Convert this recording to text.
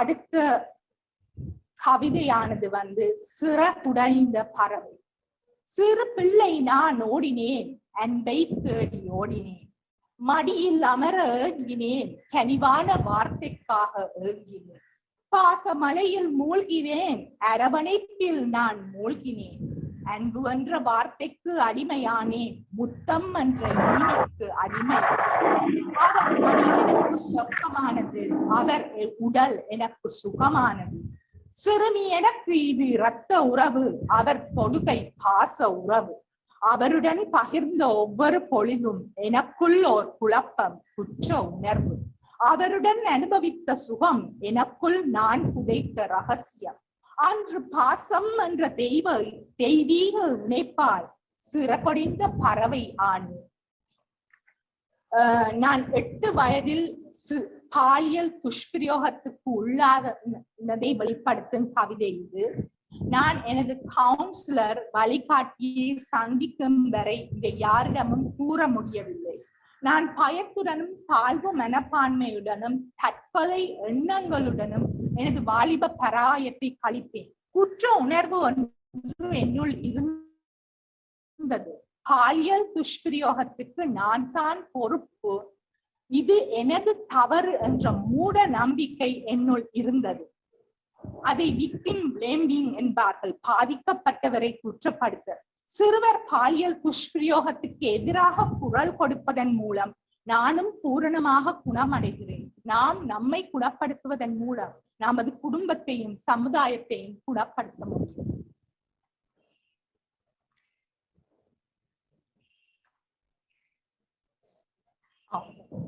அடுத்த கவிதையானது வந்து சிறகுடைந்த பறவை. சிறு பிள்ளை நான் ஓடினேன் அன்பை தேடி ஓடினேன். மடியில் அமர ஏங்கினேன் கனிவான வார்த்தைக்காக ஏங்கினேன். பாசமலையில் மூழ்கினேன் அரவணைப்பில் நான் மூழ்கினேன். அன்பு என்ற வார்த்தைக்கு அடிமையானேன் முத்தம் என்ற இனிமைக்கு அவர் எனக்கு சொர்க்கமானது அவர் உடல் எனக்கு சுகமானது. சிறுமி எனக்கு இது இரத்த உறவு அவர் தொடுகை பாச உறவு. அவருடன் பகிர்ந்த ஒவ்வொரு பொழுதும் எனக்குள் ஓர் குழப்பம் குற்ற உணர்வு. அவருடன் அனுபவித்த சுகம் எனக்குள் நான் புதைத்த ரகசியம். அன்று பாசம் என்ற தெய்வ தெய்வீக இணைப்பால் சிறப்படைந்த பறவை ஆண். நான் எட்டு வயதில் பாலியல் துஷ்பிரயோகத்துக்கு உள்ளாததை வெளிப்படுத்தும் கவிதை இது. நான் எனது கவுன்சிலர் வழிகாட்டியை சந்திக்கும் வரை இதை யாரிடமும் கூற முடியவில்லை. நான் பயத்துடனும் தாழ்வு மனப்பான்மையுடனும் தற்கொலை எண்ணங்களுடனும் எனது வாலிப பராயத்தை கழிப்பேன் குற்ற உணர்வு ஒன்று என்னுள் இருந்தது. பாலியல் துஷ்பிரயோகத்துக்கு நான் தான் பொறுப்பு. இது எனது தவறு என்ற மூட நம்பிக்கை என்னுள் இருந்தது. அதை விக்டிம் பிளேமிங் என்பார்கள். பாதிக்கப்பட்டவரை குற்றப்படுத்த. சிறுவர் பாலியல் துஷ்பிரயோகத்துக்கு எதிராக குரல் கொடுப்பதன் மூலம் நானும் பூரணமாக குணமடைகிறேன். நாம் நம்மை குணப்படுத்துவதன் மூலம் நமது குடும்பத்தையும் சமுதாயத்தையும் குணப்படுத்த முடியும். ஆகும்